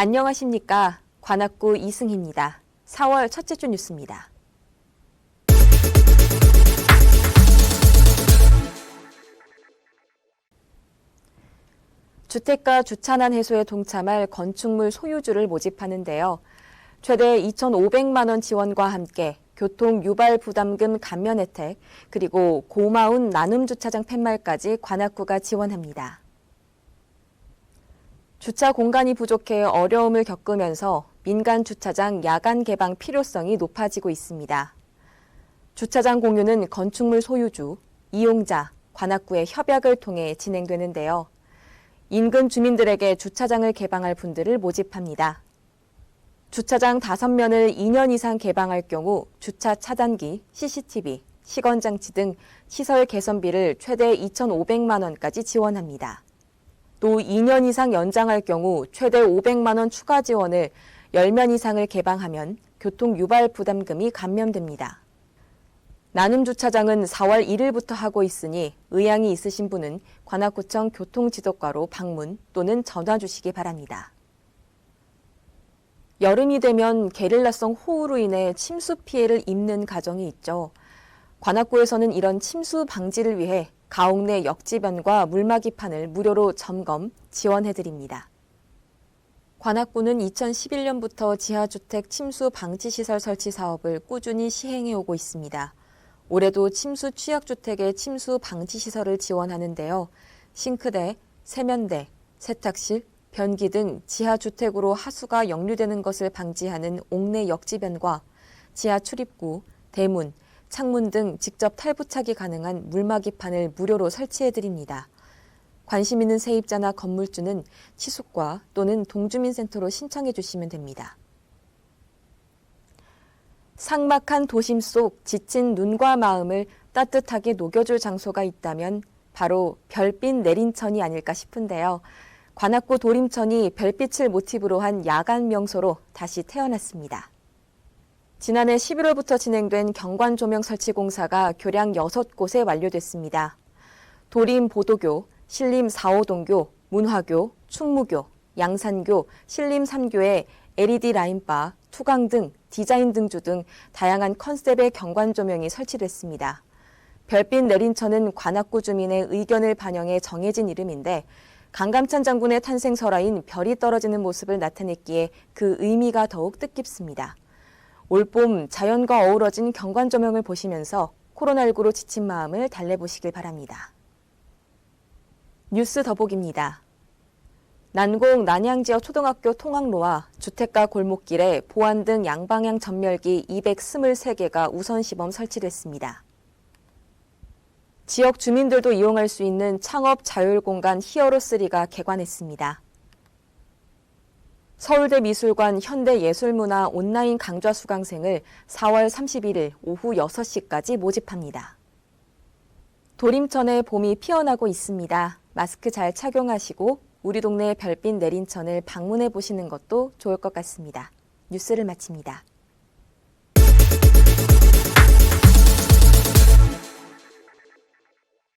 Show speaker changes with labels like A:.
A: 안녕하십니까. 관악구 이승희입니다. 4월 첫째 주 뉴스입니다. 주택가 주차난 해소에 동참할 건축물 소유주를 모집하는데요. 최대 2,500만 원 지원과 함께 교통 유발 부담금 감면 혜택, 그리고 고마운 나눔 주차장 팻말까지 관악구가 지원합니다. 주차 공간이 부족해 어려움을 겪으면서 민간 주차장 야간 개방 필요성이 높아지고 있습니다. 주차장 공유는 건축물 소유주, 이용자, 관악구의 협약을 통해 진행되는데요. 인근 주민들에게 주차장을 개방할 분들을 모집합니다. 주차장 5면을 2년 이상 개방할 경우 주차 차단기, CCTV, 시건장치 등 시설 개선비를 최대 2,500만 원까지 지원합니다. 또 2년 이상 연장할 경우 최대 500만 원 추가 지원을 10면 이상을 개방하면 교통 유발 부담금이 감면됩니다. 나눔 주차장은 4월 1일부터 하고 있으니 의향이 있으신 분은 관악구청 교통지도과로 방문 또는 전화 주시기 바랍니다. 여름이 되면 게릴라성 호우로 인해 침수 피해를 입는 가정이 있죠. 관악구에서는 이런 침수 방지를 위해 가옥내 역지변과 물막이판을 무료로 점검, 지원해드립니다. 관악구는 2011년부터 지하주택 침수 방지시설 설치 사업을 꾸준히 시행해오고 있습니다. 올해도 침수 취약주택의 침수 방지시설을 지원하는데요. 싱크대, 세면대, 세탁실, 변기 등 지하주택으로 하수가 역류되는 것을 방지하는 옥내 역지변과 지하 출입구, 대문, 창문 등 직접 탈부착이 가능한 물막이판을 무료로 설치해드립니다. 관심 있는 세입자나 건물주는 치숙과 또는 동주민센터로 신청해 주시면 됩니다. 삭막한 도심 속 지친 눈과 마음을 따뜻하게 녹여줄 장소가 있다면 바로 별빛 내린천이 아닐까 싶은데요. 관악구 도림천이 별빛을 모티브로 한 야간 명소로 다시 태어났습니다. 지난해 11월부터 진행된 경관 조명 설치 공사가 교량 6곳에 완료됐습니다. 도림 보도교, 신림 4호동교, 문화교, 충무교, 양산교, 신림 3교에 LED 라인바, 투강 등 디자인 등주 등 다양한 컨셉의 경관 조명이 설치됐습니다. 별빛 내린천은 관악구 주민의 의견을 반영해 정해진 이름인데 강감찬 장군의 탄생 설화인 별이 떨어지는 모습을 나타냈기에 그 의미가 더욱 뜻깊습니다. 올봄 자연과 어우러진 경관 조명을 보시면서 코로나19로 지친 마음을 달래보시길 바랍니다. 뉴스 더보기입니다. 난공 난양 지역 초등학교 통학로와 주택가 골목길에 보안 등 양방향 전멸기 223개가 우선 시범 설치됐습니다. 지역 주민들도 이용할 수 있는 창업 자율 공간 히어로3가 개관했습니다. 서울대 미술관 현대예술문화 온라인 강좌 수강생을 4월 31일 오후 6시까지 모집합니다. 도림천에 봄이 피어나고 있습니다. 마스크 잘 착용하시고 우리 동네 별빛 내린 천을 방문해 보시는 것도 좋을 것 같습니다. 뉴스를 마칩니다.